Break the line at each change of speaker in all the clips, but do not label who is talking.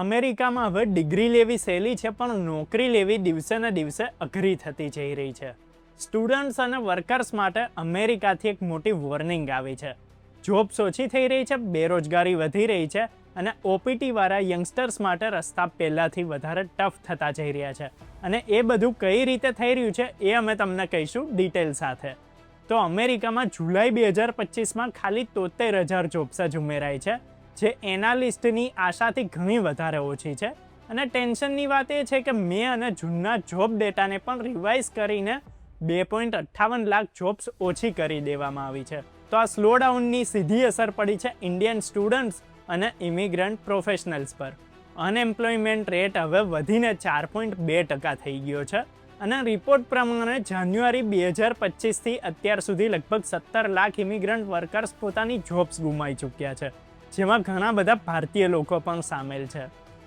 અમેરિકામાં હવે ડિગ્રી લેવી સહેલી છે, પણ નોકરી લેવી દિવસે ને દિવસે અઘરી થતી જઈ રહી છે. સ્ટુડન્ટ્સ અને વર્કર્સ માટે અમેરિકાથી એક મોટી વોર્નિંગ આવી છે. જોબ્સ ઓછી થઈ રહી છે, બેરોજગારી વધી રહી છે અને ઓપીટીવાળા યંગસ્ટર્સ માટે રસ્તા પહેલાંથી વધારે ટફ થતા જઈ રહ્યા છે. અને એ બધું કઈ રીતે થઈ રહ્યું છે, એ અમે તમને કહીશું ડિટેલ સાથે. તો અમેરિકામાં જુલાઈ બે હજાર પચીસમાં ખાલી તોતેર હજાર જોબ્સ જ ઉમેરાય છે. જે એનાલિસ્ટની આશાથી ઘણી વધારે ઓછી છે. અને ટેન્શનની વાત એ છે કે મે અને જૂનના જોબ ડેટાને પણ રિવાઇઝ કરીને બે પોઈન્ટ અઠ્ઠાવન લાખ જોબ્સ ઓછી કરી દેવામાં આવી છે. તો આ સ્લોડાઉનની સીધી અસર પડી છે ઇન્ડિયન સ્ટુડન્ટ્સ અને ઇમિગ્રન્ટ પ્રોફેશનલ્સ પર. અનએમ્પ્લોયમેન્ટ રેટ હવે વધીને ચાર પોઈન્ટ બે ટકા થઈ ગયો છે. અને રિપોર્ટ પ્રમાણે જાન્યુઆરી બે હજાર પચીસથી અત્યાર સુધી લગભગ સત્તર લાખ ઇમિગ્રન્ટ વર્કર્સ પોતાની જોબ્સ ગુમાવી ચૂક્યા છે. જેમાં ઘણા બધા ભારતીય લોકો પણ સામેલ છે.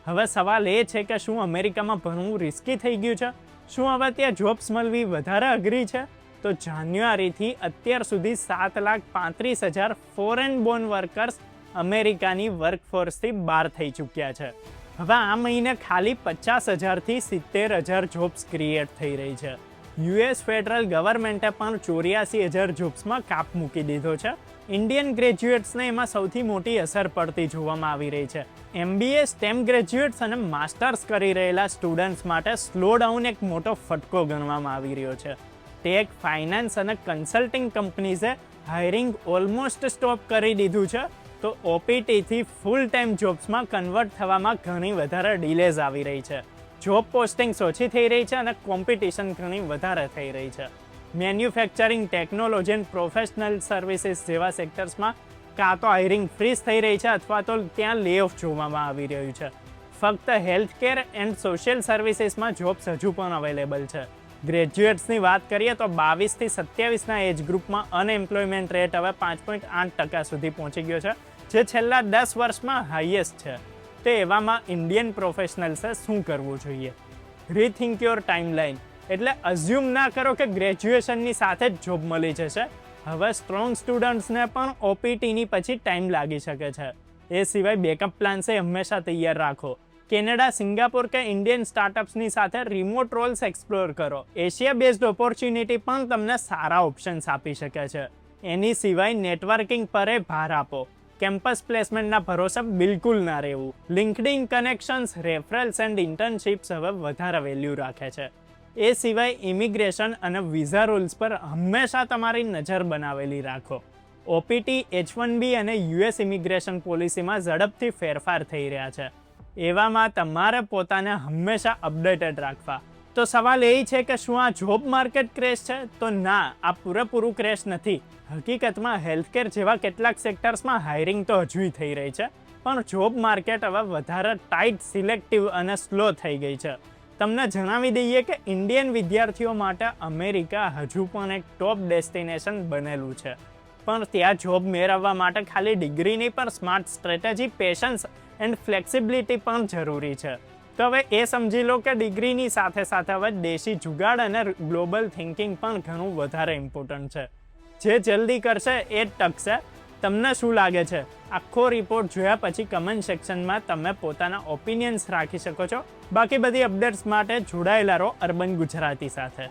હવે સવાલ એ છે કે શું અમેરિકામાં ભણવું રિસ્કી થઈ ગયું છે? શું હવે ત્યાં જોબ્સ મળવી વધારે અઘરી છે? તો જાન્યુઆરીથી અત્યાર સુધી સાત લાખ પાંત્રીસ હજાર ફોરેન બોર્ન વર્કર્સ અમેરિકાની વર્કફોર્સથી બહાર થઈ ચૂક્યા છે. હવે આ મહિને ખાલી પચાસ હજારથી સિત્તેર હજાર જોબ્સ ક્રિએટ થઈ રહી છે. યુએસ ફેડરલ ગવર્મેન્ટે પણ ચોર્યાસી હજાર જોબ્સમાં કાપ મૂકી દીધો છે. ઇન્ડિયન ગ્રેજ્યુએટ્સને એમાં સૌથી મોટી અસર પડતી જોવામાં આવી રહી છે. એમબીએ, સ્ટેમ ગ્રેજ્યુએટ્સ અને માસ્ટર્સ કરી રહેલા સ્ટુડન્ટ્સ માટે સ્લો ડાઉન એક મોટો ફટકો ગણવામાં આવી રહ્યો છે. ટેક, ફાઇનાન્સ અને કન્સલ્ટિંગ કંપનીઝે હાયરિંગ ઓલમોસ્ટ સ્ટોપ કરી દીધું છે. તો ઓપીટીથી ફૂલ ટાઈમ જોબ્સમાં કન્વર્ટ થવામાં ઘણી વધારે ડિલેઝ આવી રહી છે. જોબ પોસ્ટિંગ્સ ઓછી થઈ રહી છે અને કોમ્પિટિશન ઘણી વધારે થઈ રહી છે. Manufacturing technology and professional services જેવા સેક્ટર્સમાં કાં તો હાયરિંગ ફ્રીઝ થઈ રહી છે અથવા તો ત્યાં લે ઓફ જોવામાં આવી રહ્યું છે. ફક્ત હેલ્થ કેર એન્ડ સોશિયલ સર્વિસીસમાં જોબ્સ હજુ પણ અવેલેબલ છે. ગ્રેજ્યુએટ્સની વાત કરીએ તો બાવીસથી સત્યાવીસના એજ ગ્રુપમાં અનએમ્પ્લોયમેન્ટ રેટ હવે પાંચ પોઈન્ટ આઠ ટકા સુધી પહોંચી ગયો છે, જે છેલ્લા દસ વર્ષમાં હાઈએસ્ટ છે. તે એવામાં ઇન્ડિયન પ્રોફેશનલ્સે શું કરવું જોઈએ? રીથિંક યોર ટાઈમલાઈન એટલે અઝ્યુમ ના કરો કે ગ્રેજ્યુએશનની સાથે જ જોબ મળી જશે. હવે સ્ટ્રોંગ સ્ટુડન્ટ્સને પણ ઓપીટીની પછી ટાઈમ લાગી શકે છે. એ સિવાય બેકઅપ પ્લાન્સે હંમેશા તૈયાર રાખો. કેનેડા, સિંગાપોર કે ઇન્ડિયન સ્ટાર્ટઅપ્સની સાથે રિમોટ રોલ્સ એક્સપ્લોર કરો. એશિયા બેઝડ ઓપોર્ચ્યુનિટી પણ તમને સારા ઓપ્શન્સ આપી શકે છે. એની સિવાય નેટવર્કિંગ પરે ભાર આપો. કેમ્પસ પ્લેસમેન્ટના ભરોસે બિલકુલ ના રહેવું. LinkedIn connections, referrals and internships હવે વધારે વેલ્યુ રાખે છે. એ સિવાય ઇમિગ્રેશન અને વિઝા રૂલ્સ પર હંમેશા તમારી નજર બનાવેલી રાખો. ઓપીટી, એચ વન બી અને યુએસ ઇમિગ્રેશન પોલિસીમાં ઝડપથી ફેરફાર થઈ રહ્યા છે. એવામાં તમારે પોતાને હંમેશા અપડેટેડ રાખવા. તો સવાલ એ છે કે શું આ જોબ માર્કેટ ક્રેશ છે? તો ના, આ પૂરેપૂરું ક્રેશ નથી. હકીકતમાં હેલ્થકેર જેવા કેટલાક સેક્ટર્સમાં હાયરિંગ તો હજુય થઈ રહી છે, પણ જોબ માર્કેટ હવે વધારે ટાઈટ, સિલેક્ટિવ અને સ્લો થઈ ગઈ છે. તમને જણાવી દઈએ કે ઇન્ડિયન વિદ્યાર્થીઓ માટે અમેરિકા હજુ પણ એક ટોપ ડેસ્ટિનેશન બનેલું છે. પણ ત્યાં જોબ મેળવવા માટે ખાલી ડિગ્રીની પણ smart strategy, patience and flexibility પણ જરૂરી છે. તો હવે એ સમજી લો કે ડિગ્રીની સાથે સાથે હવે દેશી જુગાડ અને ગ્લોબલ થિંકિંગ પણ ઘણું વધારે ઇમ્પોર્ટન્ટ છે. જે જલ્દી કરશે એ જ ટકશે. તમને શું લાગે છે? આખો રિપોર્ટ જોયા પછી કમેન્ટ સેક્શનમાં તમે પોતાના ઓપિનિયન્સ રાખી શકો છો. બાકી બધી અપડેટ્સ માટે જોડાયેલા રહો અર્બન ગુજરાતી સાથે.